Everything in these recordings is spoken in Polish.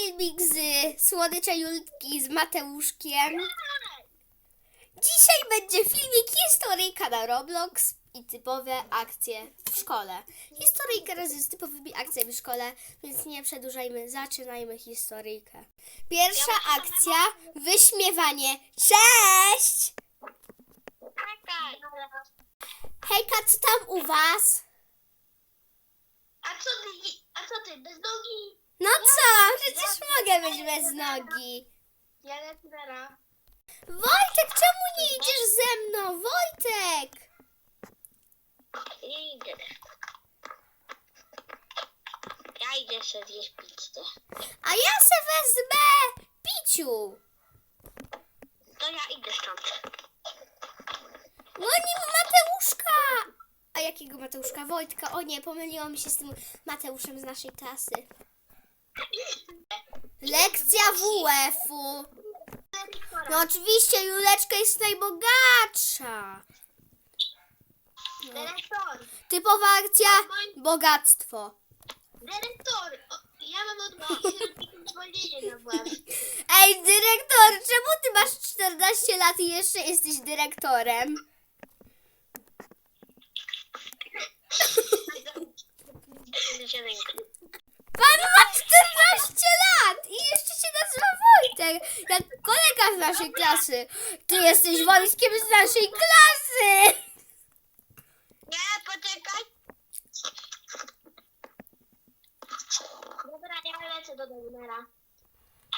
filmik z Słodycza Julki z Mateuszkiem. Dzisiaj będzie filmik historyjka na Roblox i typowe akcje w szkole. Historyjka razem z typowymi akcjami w szkole, więc nie przedłużajmy, zaczynajmy historyjkę. Pierwsza akcja, wyśmiewanie. Cześć! Hejka, co tam u was? A co ty, a co ty, bez nogi? No co, przecież mogę być bez nogi. Ja lecę teraz. Wojtek, czemu nie idziesz ze mną? Wojtek! Nie idę. Ja idę sobie zjeść pizzę. A ja se wezmę piciu. To ja idę stąd. No nie ma Mateuszka. A jakiego Mateuszka? Wojtka. O nie, pomyliło mi się z tym Mateuszem z naszej klasy. Lekcja WF-u. No oczywiście, Juleczka jest najbogatsza. No. Dyrektor, Typowa akcja bogactwo. dyrektor, o, ja mam odmówić zwolnienie na. Ej, dyrektor, czemu ty masz 14 lat i jeszcze jesteś dyrektorem? Pan ma 14 lat i jeszcze się nazywa Wojtek, jak kolega z naszej klasy. Ty jesteś Wojskiem z naszej klasy. Nie, poczekaj. Dobra, ja lecę do Dominera.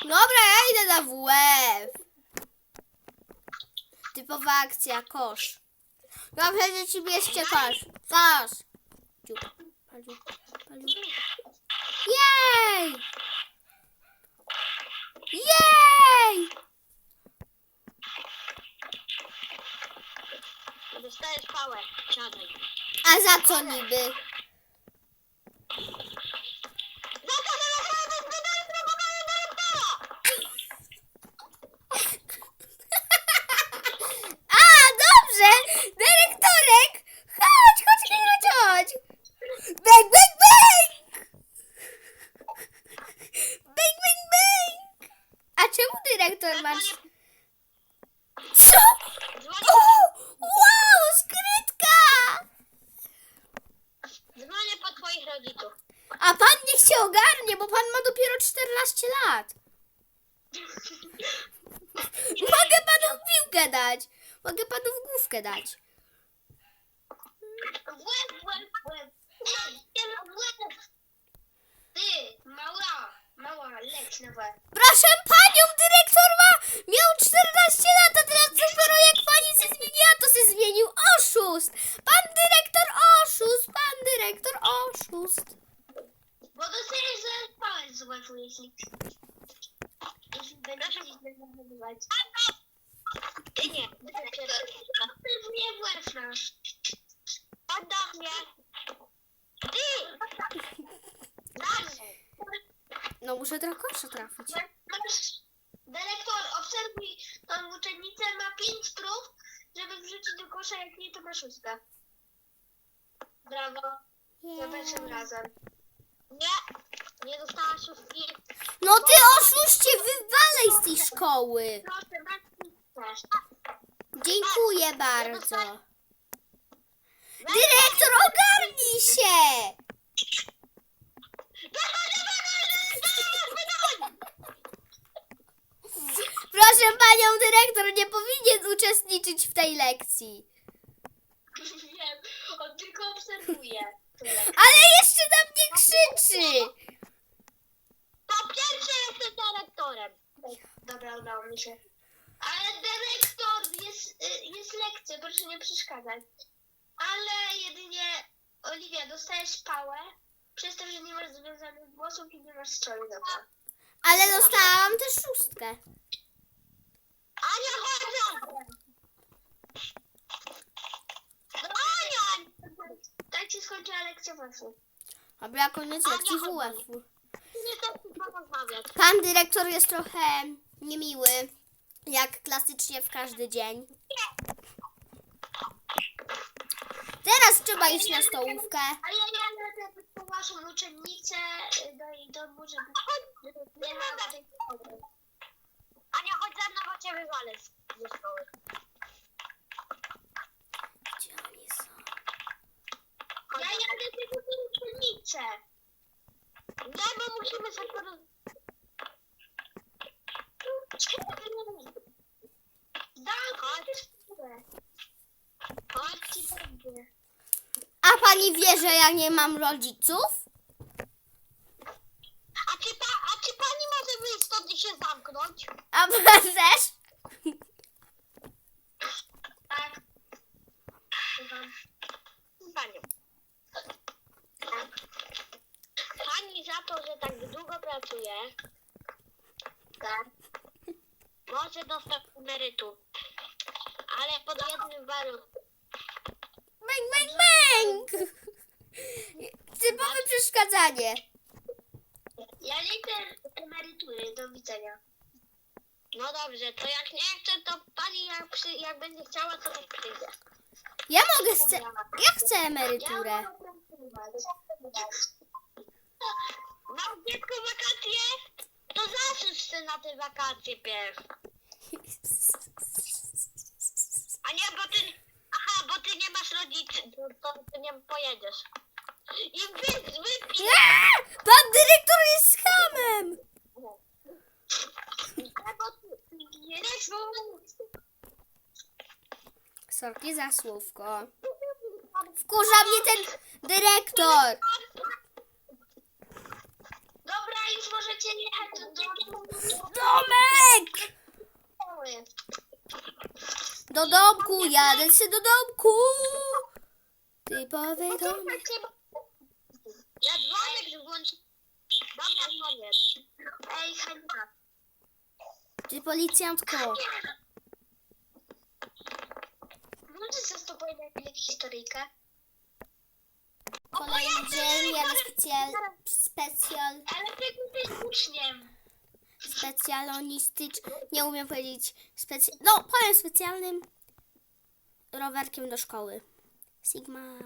Dobra, ja idę na WF. Typowa akcja, kosz. Dobrze, że ci bierzcie kosz. Kosz. Dziób. Paliu, paliu. Jej! Jej! Dostajesz pałę. Siadaj. A za co niby? Rodziców. A pan niech się ogarnie, bo pan ma dopiero 14 lat. Mogę panu w piłkę dać. Mogę panu w główkę dać. Łeb, łeb, łeb. Łeb. Ty, mała, mała, leć na łeb. Proszę panią, dyrektor ma, miał 14 lat, a teraz dopiero jak pani się zmieniła, to się zmienił oszust. Pan dyrektor oszust, pan dyrektor oszust. Bo dostajesz za palec z łeku, jeśli... Jeśli będziesz gdzieś zachowywać. Ty nie. Ty mnie w łeb masz. Oddam mnie. Ty! Dalej. No muszę do kosza trafić. Masz... Dyrektor, obserwuj tą uczennicę, ma pięć prób, żeby wrzucić do kosza, jak nie, to ma szóstkę. Brawo. Za pierwszym razem. Nie, nie dostała szóstki. No ty oszuście, wywalej z tej szkoły. Proszę, masz też. Dziękuję bardzo. Dyrektor, ogarnij się! Proszę panią dyrektor, nie powinien uczestniczyć w tej lekcji. Wiem, on tylko obserwuje. Ale jeszcze na mnie krzyczy. Po pierwsze jestem dyrektorem. Dobra, udało mi się. Ale dyrektor, jest, y, jest lekcja, proszę nie przeszkadzać. Ale jedynie, Oliwia, dostajesz pałę przez to, że nie masz związanych włosów i nie masz strzeli do. Ale dostałam też szóstkę. Ania, chodź! Ania! Tak się skończyła lekcja WF-u. Dobra, koniec lekcji WF-u. Nie chcę z tobą rozmawiać. Pan dyrektor jest trochę niemiły, jak klasycznie w każdy dzień. Teraz trzeba iść na stołówkę. A ja, ja lecę po waszą uczennicę do jej domu, żeby nie ma tej szkoły. Ania, chodź ze mną, bo cię wywalę z ze szkoły. Gdzie oni są? Ja jadę tylko po uczennicę. Nie, bo musimy sobie poroz... Daj, chodź. Chodź ci będzie. A pani wie, że ja nie mam rodziców? A czy, pa, a czy pani może wyjść stąd i się zamknąć? A możesz? Tak. Słucham. Panią. Pani za to, że tak długo pracuje, tak, może dostać emerytur. Ale pod jednym warunkiem. Bang, bang, bang! Typowe przeszkadzanie. Ja nie chcę emerytury, do widzenia. No dobrze, to jak nie chcę, to pani jak, przy, jak będzie chciała, to niech przyjdzie. Ja mogę chce... Ja chcę emeryturę. Mam dziecko wakacje? To zasłuż się na te wakacje pierw. A nie, bo ty... Nie masz rodziców, to, ty nie pojedziesz. I wy, wypij... Nie! Pan dyrektor jest hamem! Bo ty nie Sorki za słówko. Wkurza mnie ten dyrektor. Dobra, już możecie jechać do domu. Domek! Do domku, jadę się do domku. Typowy domek. Ja dzwonek włączę. Dobra, koniec. Ej, Hania. Ty policjantko. Możesz ze sobą na historyjkę? Kolejny dzień, jadę specjal... specjal... Ale ty jesteś uczniem. Specjalonistycz... Nie umiem powiedzieć... Specy... No, powiem specjalnym rowerkiem do szkoły. Sigma...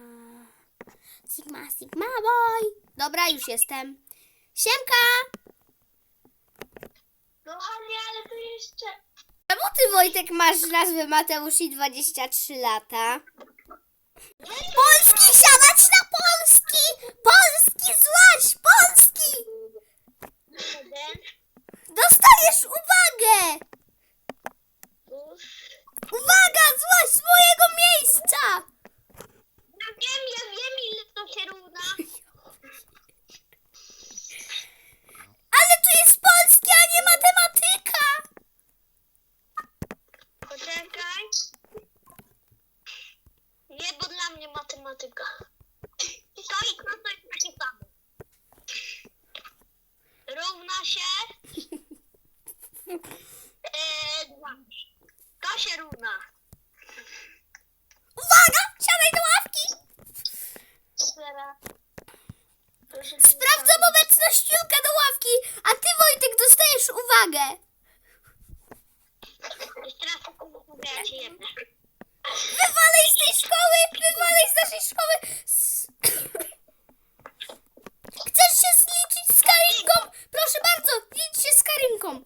Sigma, Sigma boy! Dobra, już jestem. Siemka! No Hania, ale to jeszcze... Czemu ty, Wojtek, masz nazwę Mateusz i 23 lata? Polski, siadać na Polski! Polski, złaś, Polski! Jeden. Dostajesz uwagę! Uwaga, złaś z mojego miejsca! Ja wiem, ja wiem ile to się równa. Ale tu jest polski, a nie matematyka! Poczekaj. Nie, bo dla mnie matematyka. To i to to jest takie samo. Równa się... E, dwa. To się równa. Uwaga, siadaj do ławki! Teraz. Proszę mi Sprawdzam obecność Julka do ławki, a ty, Wojtek, dostajesz uwagę. Jeszcze teraz mówię, ja cię jebnę. Wywalej z tej szkoły! Wywalej z naszej szkoły! S- Chcesz się zliczyć z Karynką? Proszę bardzo, licz się z Karynką.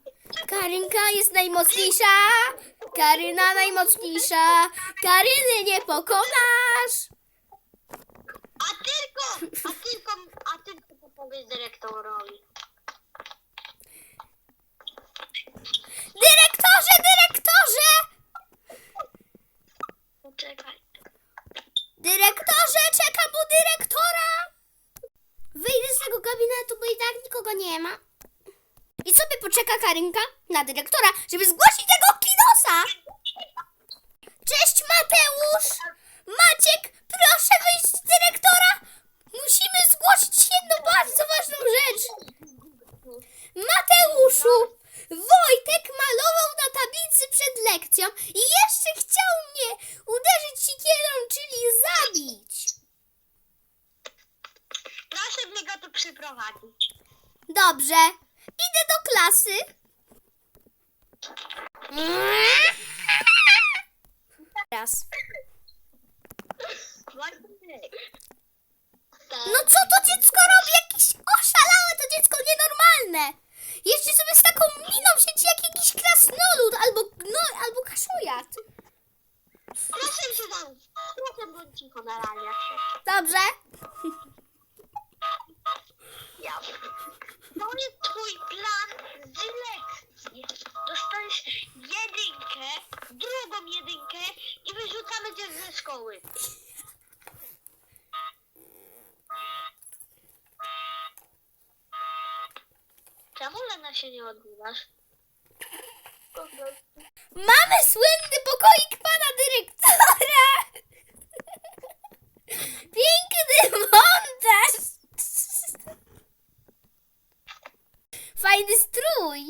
Karynka jest najmocniejsza. Karyna najmocniejsza. Karyny nie pokonasz. A tylko, a tylko, a tylko to powiedz dyrektorowi. Dyrektorze, dyrektorze! Poczekaj. Dyrektorze, czekam u dyrektora! Wyjdę z tego gabinetu, bo i tak nikogo nie ma. I sobie poczeka Karynka na dyrektora, żeby zgłosić tego kinosa! Cześć Mateusz! Maciek, proszę wyjść z dyrektora! Musimy zgłosić jedną bardzo ważną rzecz! Mateuszu! Wojtek malował na tablicy przed lekcją i jeszcze chciał mnie uderzyć sikierą, czyli zabić. Proszę mnie go tu przyprowadzić. Dobrze, idę do klasy. Raz. Wojtek. No co to dziecko robi? Jakieś oszalałe to dziecko nienormalne. Jeszcze sobie z taką miną siedzi jak jakiś krasnolud albo no, albo kaszujat. Proszę się tam. Proszę bądź cicho na razie. Dobrze? Ja. To jest twój plan z lekcji. Dostaniesz jedynkę, drugą jedynkę i wyrzucamy cię ze szkoły. Czemu Lena się nie odbywasz? Mamy słynny pokoik pana dyrektora. Piękny montaż. Fajny strój.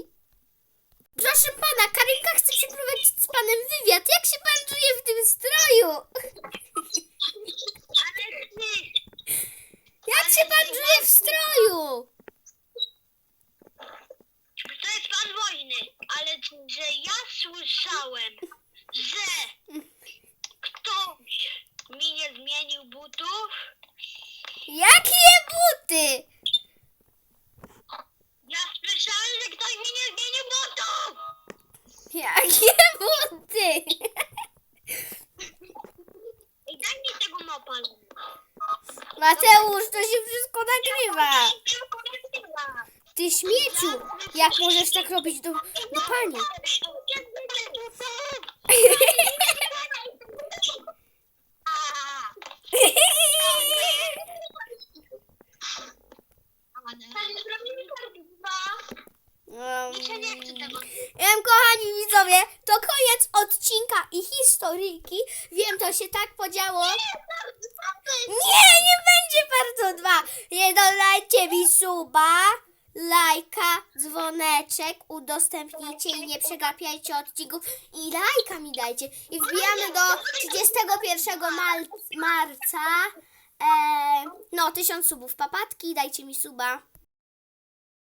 Proszę pana, Karinka chce przeprowadzić z panem wywiad. Jak się pan czuje w tym stroju? Ale ty! Jak się pan czuje w stroju? To jest pan wojny, ale że ja słyszałem, że ktoś mi nie zmienił butów. Jakie buty? Ja słyszałem, że ktoś mi nie zmienił butów. Jakie buty? I daj mi tego mopa. Mateusz, to się wszystko nagrywa. Ty śmieciu, jak możesz tak robić do, do pani? Tego. Wiem, kochani widzowie, to koniec odcinka i historyjki. Wiem, to się tak podziało. Nie, nie będzie bardzo dwa. Nie dodajcie mi suba, lajka, dzwoneczek, udostępnijcie i nie przegapiajcie odcinków. I lajka mi dajcie. I wbijamy do 31 mal- marca. E, no, tysiąc subów. Papatki, dajcie mi suba.